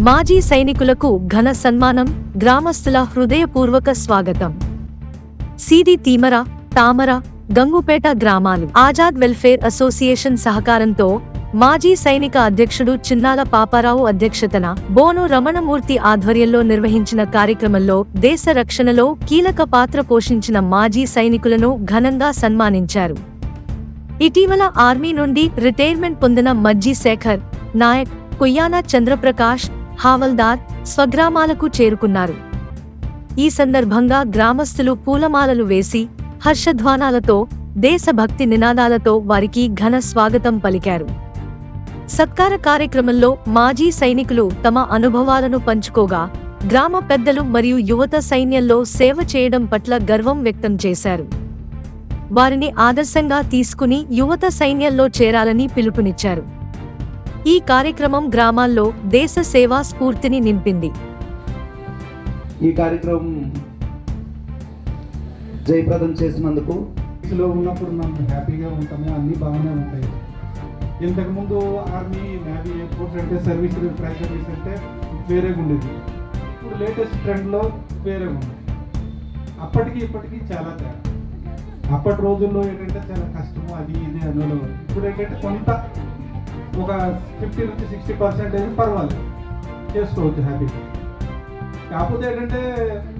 మాజీ సైనికులకు ఘన సన్మానం గ్రామస్తుల హృదయపూర్వక స్వాగతం. సీది తీమర తామర గంగుపేట గ్రామాలు. ఆజాద్ వెల్ఫేర్ అసోసియేషన్ సహకారంతో మాజీ సైనిక అధ్యక్షుడు చిన్నాల పాపారావు అధ్యక్షతన బోను రమణమూర్తి ఆధ్వర్యంలో నిర్వహించిన కార్యక్రమంలో దేశ రక్షణలో కీలక పాత్ర పోషించిన మాజీ సైనికులను ఘనంగా సన్మానించారు. ఇటీవల ఆర్మీ నుండి రిటైర్మెంట్ పొందిన మజ్జి శేఖర్ నాయక్ కొయ్యాన చంద్రప్రకాష్ హావల్దార్ స్వగ్రామాలకు చేరుకున్నారు. ఈ సందర్భంగా గ్రామస్తులు పూలమాలలు వేసి హర్షధ్వానాలతో దేశభక్తి నినాదాలతో వారికి ఘన స్వాగతం పలికారు. సత్కార కార్యక్రమంలో మాజీ సైనికులు తమ అనుభవాలను పంచుకోగా గ్రామ పెద్దలు మరియు యువత సైన్యంలో సేవ చేయడం పట్ల గర్వం వ్యక్తం చేశారు. వారిని ఆదర్శంగా తీసుకుని యువత సైన్యంలో చేరాలని పిలుపునిచ్చారు. ఈ కార్యక్రమం గ్రామాల్లో దేశ సేవా స్ఫూర్తిని నింపింది. ఈ కార్యక్రమం జయప్రదం చేసినందుకు లో ఉన్నప్పుడు మనం హ్యాపీగా ఉంటాము అన్నీ బాగానే ఉంటాయి. ఇంతకుముందు ఆర్మీ నేవీ ఎయిర్ ఫోర్స్ అంటే సర్వీస్ ట్రై సర్వీస్ అంటే వేరేగా ఉండేది. ఇప్పుడు లేటెస్ట్ ట్రెండ్లో వేరే ఉంది. అప్పటికి ఇప్పటికి చాలా తేడా. అప్పటి రోజుల్లో ఏంటంటే చాలా కష్టము అది ఇది అనేవాళ్ళు. ఇప్పుడు ఏంటంటే కొంత ఒక ఫిఫ్టీ నుంచి సిక్స్టీ పర్సెంటేజ్ పర్వాలేదు. చేసుకోవచ్చు హ్యాపీగా కాకపోతే ఏంటంటే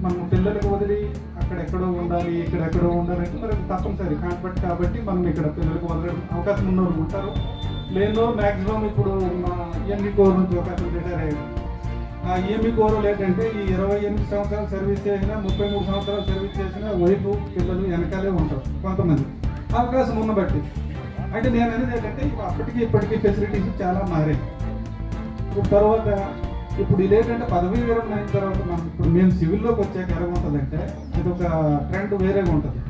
మనం పిల్లలకు వదిలి అక్కడెక్కడో ఉండాలి ఇక్కడెక్కడో ఉండాలంటే మరి తప్పనిసరి. కాన్ఫర్ట్ కాబట్టి మనం ఇక్కడ పిల్లలకు వదలడం అవకాశం ఉన్నవారు ఉంటారు. లేదో మ్యాక్సిమం ఇప్పుడు మా ఎంఈ కోర్ నుంచి ఒక రిటైర్ అయ్యాడు. ఆ ఎంఈ కోర్ ఏంటంటే ఈ ఇరవై ఎనిమిది సంవత్సరాలు సర్వీస్ చేసినా ముప్పై మూడు సంవత్సరాలు సర్వీస్ చేసినా వైపు పిల్లలు వెనకాలే ఉంటారు కొంతమంది. అవకాశం ఉన్న బట్టి అంటే నేను అనేది ఏంటంటే అప్పటికి ఇప్పటికీ ఫెసిలిటీస్ చాలా మారాయి. ఇప్పుడు తర్వాత ఇప్పుడు ఇదేంటంటే పదవీ విరమణ అయిన తర్వాత మనం ఇప్పుడు మేము సివిల్లోకి వచ్చాక ఎలా ఉంటుందంటే ఇది ఒక ట్రెండ్ వేరేగా ఉంటుంది.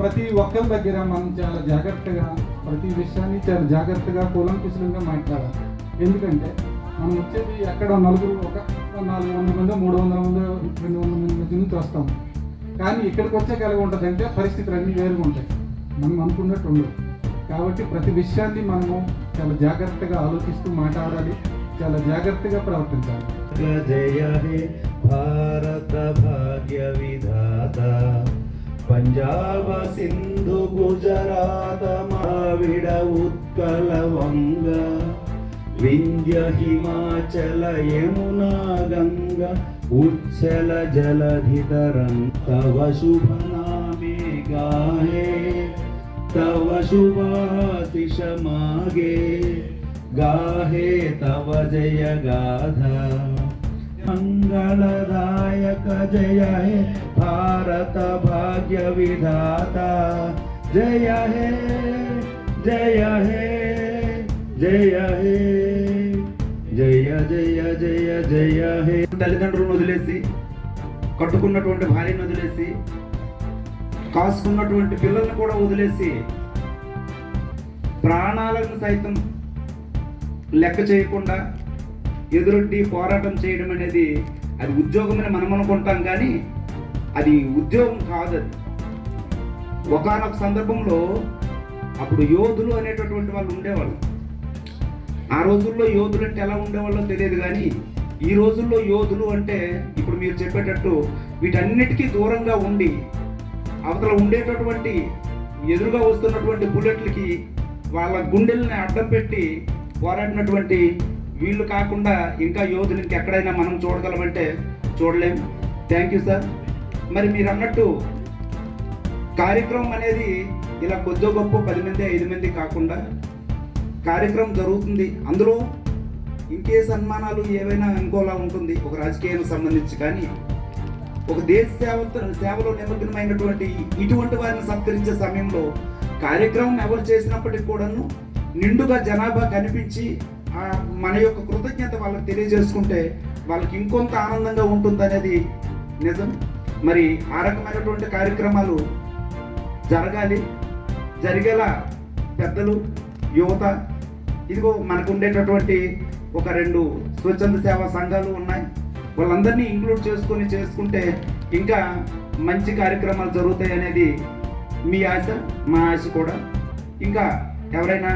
ప్రతి ఒక్కరి దగ్గర మనం చాలా జాగ్రత్తగా ప్రతి విషయాన్ని చాలా జాగ్రత్తగా కూలంకుశలంగా మాట్లాడాలి. ఎందుకంటే మనం వచ్చేది ఎక్కడ నలుగురు ఒక నాలుగు వందల మంది మూడు వందల మంది రెండు వందల మంది మధ్య నుంచి వస్తాం. కానీ ఇక్కడికి వచ్చాక ఎలా ఉంటుందంటే పరిస్థితులు అన్నీ వేరుగా ఉంటాయి. మనం అనుకున్నట్టు ఉండదు కాబట్టి ప్రతి విషయాన్ని మనము చాలా జాగ్రత్తగా ఆలోచిస్తూ మాట్లాడాలి చాలా జాగ్రత్తగా ప్రవర్తించాలి. జయ హే భారత భాగ్య విధాత. పంజాబ సింధు గుజరాత మావిడ ఉత్కల వంగ. వింధ్య హిమాచల యమునా గంగ. ఉచ్చల జలధితరం తవ శుభనామే గాయ. तव शुभाशिष मागे गाहे तव जय गाधा मङ्गलदायक जय हे भारत भाग्य विधाता जय हे जय हे जय हे జయ జయ జయ జయ హే తల్లిదండ్రులను వదిలేసి కట్టుకున్నటువంటి భార్యను వదిలేసి కాసుకున్నటువంటి పిల్లల్ని కూడా వదిలేసి ప్రాణాలను సైతం లెక్క చేయకుండా ఎదురొడ్డి పోరాటం చేయడం అనేది అది ఉద్యోగమని మనం అనుకుంటాం కానీ అది ఉద్యోగం కాదు అది. ఒకనొక సందర్భంలో అప్పుడు యోధులు అనేటటువంటి వాళ్ళు ఉండేవాళ్ళు. ఆ రోజుల్లో యోధులు అంటే ఎలా ఉండేవాళ్ళో తెలియదు కానీ ఈ రోజుల్లో యోధులు అంటే ఇప్పుడు మీరు చెప్పేటట్టు వీటన్నిటికీ దూరంగా ఉండి అవతల ఉండేటటువంటి ఎదురుగా వస్తున్నటువంటి బుల్లెట్లకి వాళ్ళ గుండెల్ని అడ్డం పెట్టి పోరాడినటువంటి వీళ్ళు కాకుండా ఇంకా యోధులు ఇంకెక్కడైనా మనం చూడగలమంటే చూడలేము థ్యాంక్ యూ సార్ మరి మీరు అన్నట్టు కార్యక్రమం అనేది ఇలా కొద్దో గొప్ప పది మంది ఐదు మంది కాకుండా కార్యక్రమం జరుగుతుంది. అందులో ఇంకే సన్మానాలు ఏవైనా ఇంకోలా ఉంటుంది? ఒక రాజకీయానికి సంబంధించి కానీ ఒక దేశ సేవతో సేవలో నిమగ్నమైనటువంటి ఇటువంటి వారిని సత్కరించే సమయంలో కార్యక్రమం ఎవరు చేసినప్పటికి కూడాను నిండుగా జనాభా కనిపించి మన యొక్క కృతజ్ఞత వాళ్ళకి తెలియజేసుకుంటే వాళ్ళకి ఇంకొంత ఆనందంగా ఉంటుంది అనేది నిజం. మరి ఆ రకమైనటువంటి కార్యక్రమాలు జరగాలి. జరిగేలా పెద్దలు యువత ఇదిగో మనకు ఉండేటటువంటి ఒక రెండు స్వచ్ఛంద సేవా సంఘాలు ఉన్నాయి. వాళ్ళందరినీ ఇంక్లూడ్ చేసుకొని చేసుకుంటే ఇంకా మంచి కార్యక్రమాలు జరుగుతాయి అనేది మీ ఆశ మా ఆశ కూడా. ఇంకా ఎవరైనా